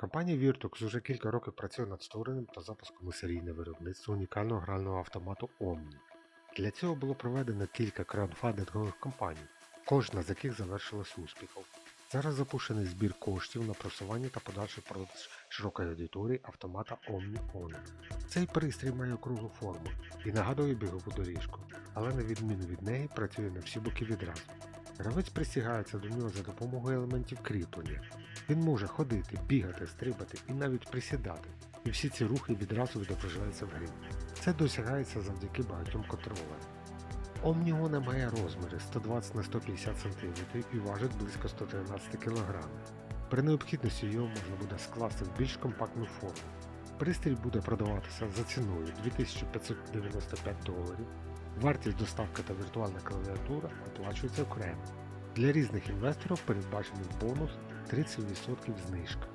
Компанія Virtux вже кілька років працює над створенням та запуском у серійне унікального грального автомату Omni. Для цього було проведено кілька краудфандингових кампаній, кожна з яких завершилась успіхом. Зараз запущений збір коштів на просування та подальший продаж широкої аудиторії автомата Omni On. Цей пристрій має округлу форму і нагадує бігову доріжку, але на відміну від неї працює на всі боки відразу. Гравець присягається до нього за допомогою елементів кріплення. Він може ходити, бігати, стрибати і навіть присідати, і всі ці рухи відразу відображаються в грі. Це досягається завдяки багатьом контролерам. Omnione має розміри 120 на 150 см і важить близько 113 кг. При необхідності його можна буде скласти в більш компактну форму. Пристрій буде продаватися за ціною 2595 доларів. Вартість доставки та віртуальна клавіатура оплачується окремо. Для різних інвесторів передбачений бонус 30% знижка.